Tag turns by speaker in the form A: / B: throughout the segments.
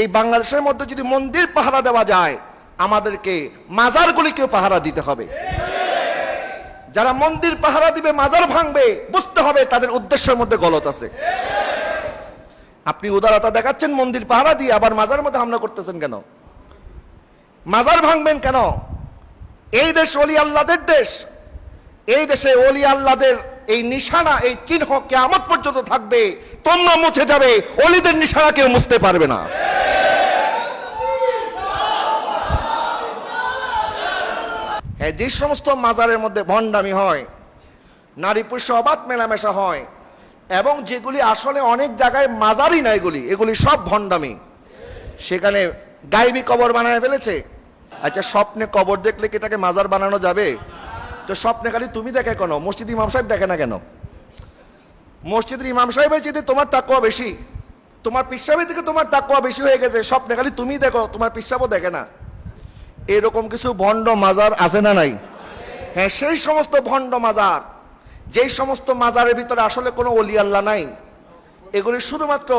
A: এই বাংলাদেশের মধ্যে যদি মন্দির পাহারা দেওয়া যায়, আমাদেরকে মাজারগুলিকেও পাহারা দিতে হবে। যারা মন্দির পাহারা দিবে, মাজার ভাঙবে, বুঝতে হবে তাদের উদ্দেশ্যের মধ্যে গলত আছে। আপনি উদারতা দেখাচ্ছেন, মন্দির পাহারা দিয়ে আবার মাজার মধ্যে হামলা করতেছেন কেন? মাজার ভাঙবেন কেন? এই দেশ অলি আল্লাদের দেশ। এই দেশে অলি আল্লাদের এই নিশানা, এই চিহ্ন কেমন পর্যন্ত থাকবে, তোমরা মুছে যাবে, অলিদের নিশানা কেউ মুছতে পারবে না। যে সমস্ত মাজারের মধ্যে ভণ্ডামি হয়, নারী পুরুষ অবাধ মেলামেশা হয়, এবং যেগুলি আসলে অনেক জায়গায় মাজারই না এগুলি এগুলি সব ভণ্ডামি। সেখানে গাইবি কবর বানায় ফেলেছে। আচ্ছা স্বপ্নে কবর দেখলে কি এটাকে মাজার বানানো যাবে? তো স্বপ্নে খালি তুমি দেখে কেন? মসজিদ ইমাম সাহেব দেখে না কেন? মসজিদের ইমাম সাহেবের চেয়ে তোমার তাকুয়া বেশি। তোমার পিসাবের থেকে তোমার তাকুয়া বেশি হয়ে গেছে। স্বপ্নে খালি তুমি দেখো, তোমার পিসাবও দেখে না। এরকম কিছু ভণ্ড মাজার আছে না নাই? হ্যাঁ সেই সমস্ত ভণ্ড মাজার, যেই সমস্ত মাজারের ভিতরে আসলে কোনো অলি আল্লাহ নাই, এগুলি শুধুমাত্র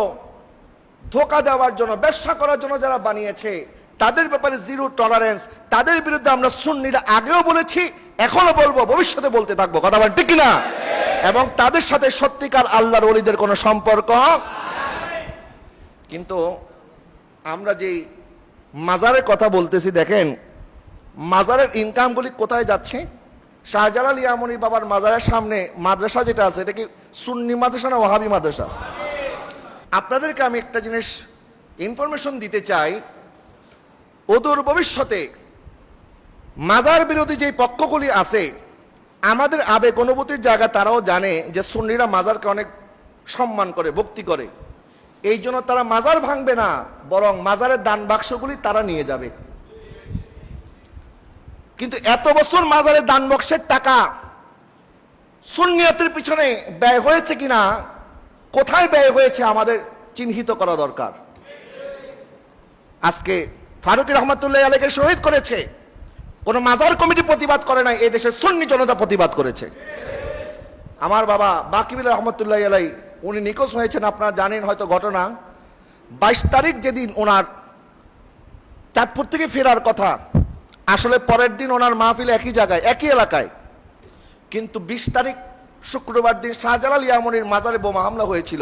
A: ধোকা দেওয়ার জন্য, ব্যবসা করার জন্য যারা বানিয়েছে, তাদের ব্যাপারে জিরো টলারেন্স তাদের বিরুদ্ধে আমরা সুন্নিরা আগেও বলেছি এখনও বলব, ভবিষ্যতে বলতে থাকব। কথা বলেন, ঠিক না এবং তাদের সাথে সত্যিকার আল্লাহর অলিদের কোনো সম্পর্ক? কিন্তু আমরা যেই মাজারের কথা বলতেছি, দেখেন। মাজারের ইনকামগুলি কোথায় যাচ্ছে? শাহজালাল ইয়ামনি বাবার মাজারের সামনে মাদ্রাসা যেটা আছে, এটা কি সুন্নি মাদ্রাসা না ওহাবি মাদ্রাসা? আপনাদেরকে আমি একটা জিনিস ইনফরমেশন দিতে চাই। অদূর ভবিষ্যতে মাজার বিরোধী যে পক্ষগুলি আছে, আমাদের আবেগ অনুভূতির জায়গা তারাও জানে যে সুন্নিরা মাজারকে অনেক সম্মান করে, ভক্তি করে। এই জন্য তারা মাজার ভাঙবে না, বরং মাজারের দান বাক্সগুলি তারা নিয়ে যাবে। কিন্তু এত বছর মাজারের দান বক্সের টাকা সুন্নিয়তের পিছনে ব্যয় হয়েছে কিনা, কোথায় ব্যয় হয়েছে আমাদের চিহ্নিত করা দরকার। আজকে ফারুক রহমতুল্লাহ আলীকে শহীদ করেছে, কোন মাজার কমিটি প্রতিবাদ করে নাই এই দেশের সুন্নি জনতা প্রতিবাদ করেছে। আমার বাবা বাকিবুল রহমতুল্লাহ আলাই উনি নিখোঁজ হয়েছেন, আপনারা জানেন হয়তো ঘটনা। বাইশ তারিখ যেদিন ওনার চাঁদপুর থেকে ফেরার কথা, আসলে পরের দিন ওনার মাহফিল একই জায়গায়, একই এলাকায়। কিন্তু বিশ তারিখ শুক্রবার দিন শাহজালাল ইয়ামনির মাজারে বোমা হামলা হয়েছিল।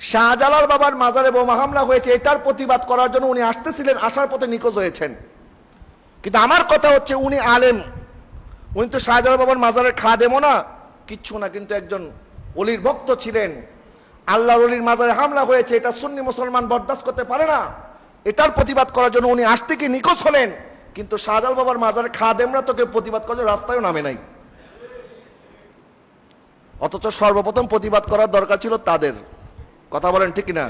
A: শাহজালাল বাবার মাজারে বোমা হামলা হয়েছে, এটার প্রতিবাদ করার জন্য উনি আসতেছিলেন, আসার পথে নিখোঁজ হয়েছেন। কিন্তু আমার কথা হচ্ছে, উনি আলেম। উনি তো শাহজালাল বাবার মাজারের দেবো না, কিচ্ছু না, কিন্তু একজন অলির ভক্ত ছিলেন। আল্লাহ অলির মাজারে হামলা হয়েছে, এটা সুন্নি মুসলমান বরদাস্ত করতে পারে না। এটার প্রতিবাদ করার জন্য উনি আজ থেকে নিখোঁজ হলেন। কিন্তু শাহজাল বাবার মাজারে খা দেমরা তোকে প্রতিবাদ করার রাস্তায়ও নামে নাই। অথচ সর্বপ্রথম প্রতিবাদ করার দরকার ছিল তাদের। কথা বলেন ঠিক না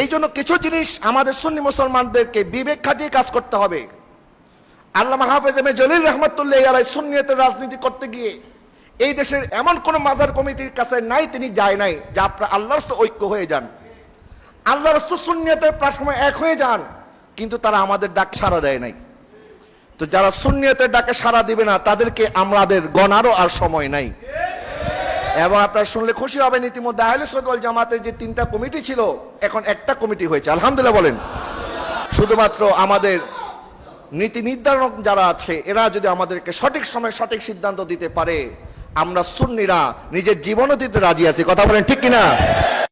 A: এই জন্য কিছু জিনিস আমাদের সুন্নি মুসলমানদেরকে বিবেক খাটিয়ে কাজ করতে হবে। আল্লাহ হাফেজ এম জলিল রহমতুল্লাহ সুন্নিয়তের রাজনীতি করতে গিয়ে এই দেশের এমন কোন মাজার কমিটির কাছে নাই, তিনি যায় নাই, যা আপনার আল্লাহর ঐক্য হয়ে যান। আল্লাহ রস্ত সুন্নিয়তের প্রাসময় এক হয়ে যান, কিন্তু তারা আমাদের ডাক সাড়া দেয় নাই। তো যারা সুন্নিয়তের ডাকে সাড়া দিবে না, তাদেরকে আমাদের গণারও আর সময় নাই। এবং আপনারা শুনলে খুশি হবেন, ইতিমধ্যে আহলে সদল জামাতের যে তিনটা কমিটি ছিল, এখন একটা কমিটি হয়েছে। আলহামদুলিল্লাহ বলেন। শুধুমাত্র আমাদের নীতি নির্ধারক যারা আছে, এরা যদি আমাদেরকে সঠিক সময় সঠিক সিদ্ধান্ত দিতে পারে আমরা সুন্নিরা নিজের জীবনও দিতে রাজি আছি। কথা বলেন ঠিক কিনা?